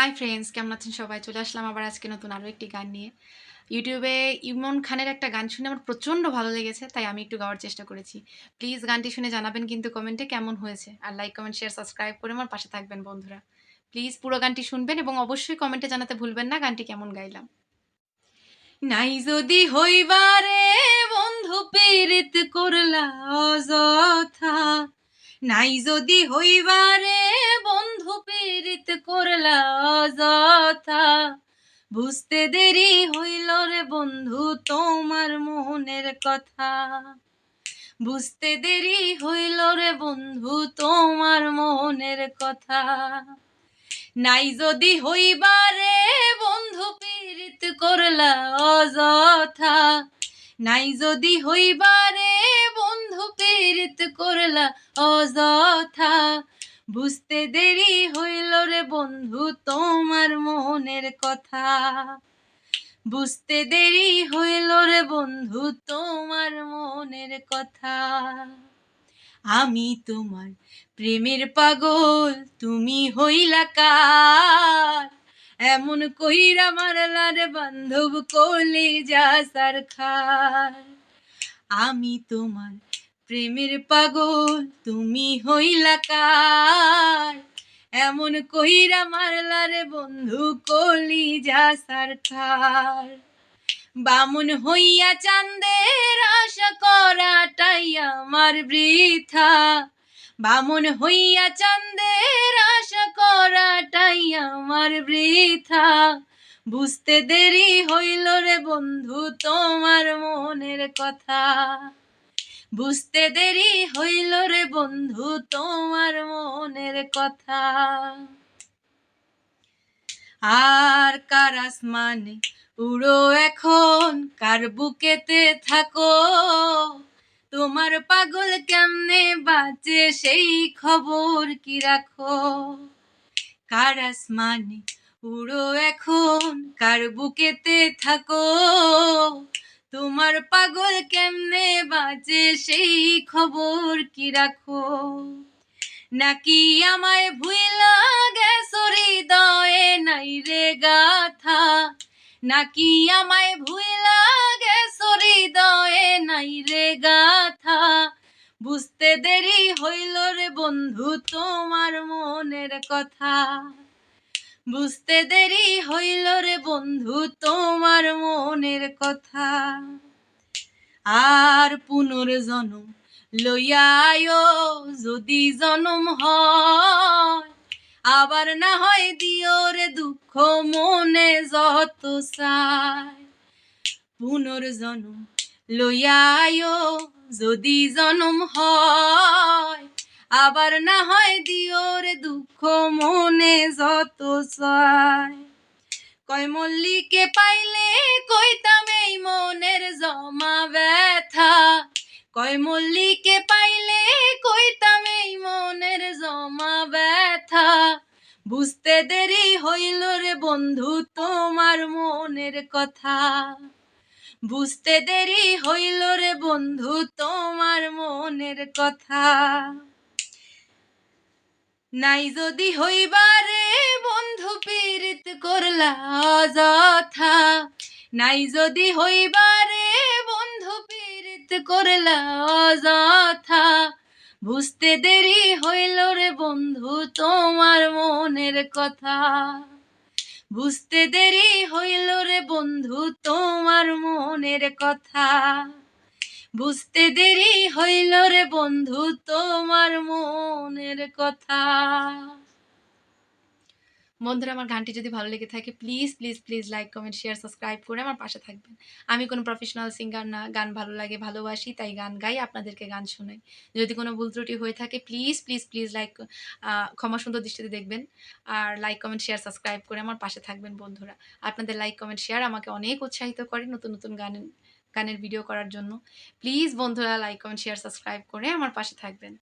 Hi friends কেমন আছেন সবাই? চলে আসলাম আবার আজকে নতুন আরও একটি গান নিয়ে। ইউটিউবে ইমন খানের একটা গান শুনে আমার প্রচণ্ড ভালো লেগেছে, তাই আমি একটু গাওয়ার চেষ্টা করেছি। প্লিজ গানটি শুনে জানাবেন কিন্তু কমেন্টে কেমন হয়েছে। আর লাইক কমেন্ট শেয়ার সাবস্ক্রাইব করে আমার পাশে থাকবেন বন্ধুরা। প্লিজ পুরো গানটি শুনবেন এবং অবশ্যই কমেন্টে জানাতে ভুলবেন না, গানটি কেমন গাইলাম। নাই যদি হইবারে বন্ধু, পীড়িত করলা অযথা। নাই যদি হইবারে বন্ধু পীড়িত করলা অযথা। বুঝতে দেরি হইল রে বন্ধু তোমার মনের কথা। বুঝতে দেরি হইল রে বন্ধু তোমার মনের কথা। নাই যদি হইবারে বন্ধু পীড়িত করলা অযথা। নাই যদি হইবারে বন্ধু পীড়িত করলা অযথা। বুঝতে দেরি হইল রে বন্ধু তোমার মনের কথা। বুঝতে দেরি হইল রে বন্ধু তোমার মনের কথা। আমি তোমার প্রেমের পাগল, তুমি হইলা কার? এমন কইরা মারলা রে বান্ধব কলে যা সার খার। আমি তোমার প্রেমের পাগল, তুমি হইলা কার? এমন কইরা মারলা রে বন্ধু কলি যা সার বামুন হইয়া চান্দের আশা করাটাই আমার বৃথা। বামুন হইয়া চান্দের আশা করাটাই আমার বৃথা। বুঝতে দেরি হইল রে বন্ধু, তোমার মনের কথা। বুঝতে দেরি হইল রে বন্ধু, তোমার মনের কথা। আর কার আসমানে উড়ো এখন? কার বুকেতে থাকো? তোমার পাগল কেমনে বাঁচে সেই খবর কি রাখো? কার আসমানে উড়ো এখন? কার বুকেতে থাকো? তোমার পাগল কেমনে বাজে সেই খবর কি রাখো? নাকি আমায় ভুইলা গেছো হৃদয়ে? নাই রে গাথা। নাকি আমায় ভুইলা গেছো হৃদয়ে? নাই রে গাথা। বুঝতে দেরি হইল রে বন্ধু, তোমার মনের কথা। বুঝতে দেরি হইল রে বন্ধু, তোমার মনের কথা। আর পুনর্জন্ম লইয়ায়ো যদি জনম হয়, আবার না হয় দিও রে দুঃখ মনে যত চায় পুনর্জন্ম লইয়ায়ো যদি জনম হয়, আবার না হয় দিও দুঃখ মনে যত চায় কয় মল্লিকে পাইলে কইতাম এই মনের জমা ব্যথা। কয় মল্লিকে পাইলে কইতাম এই মনের জমা ব্যথা। বুঝতে দেরি হইল রে বন্ধু তোমার মনের কথা। বুঝতে দেরি হইল রে বন্ধু তোমার মনের কথা। নাই যদি হইবারে বন্ধু পীড়িত করলা অযথা। নাই যদি হইবারে বন্ধু পীড়িত করলা অযথা। বুঝতে দেরি হইল রে বন্ধু, তোমার মনের কথা। বুঝতে দেরি হইল রে বন্ধু, তোমার মনের কথা। বুঝতে দেরি হইল রে বন্ধু তোমার মনের কথা। বন্ধুরা আমার গানটি যদি ভালো লেগে থাকে please please please like comment share subscribe করে আমার পাশে থাকবেন। আমি কোনো প্রফেশনাল সিঙ্গার না, গান ভালো লাগে, ভালোবাসি, তাই গান গাই, আপনাদেরকে গান শোনাই। যদি কোনো ভুল ত্রুটি হয়ে থাকে প্লিজ প্লিজ প্লিজ লাইক ক্ষমা সুন্দর দৃষ্টিতে দেখবেন। আর লাইক কমেন্ট শেয়ার সাবস্ক্রাইব করে আমার পাশে থাকবেন বন্ধুরা। আপনাদের লাইক কমেন্ট শেয়ার আমাকে অনেক উৎসাহিত করে নতুন নতুন গান গানের ভিডিও করার জন্য। প্লিজ বন্ধুরা লাইক কমেন্ট শেয়ার সাবস্ক্রাইব করে আমার পাশে থাকবেন।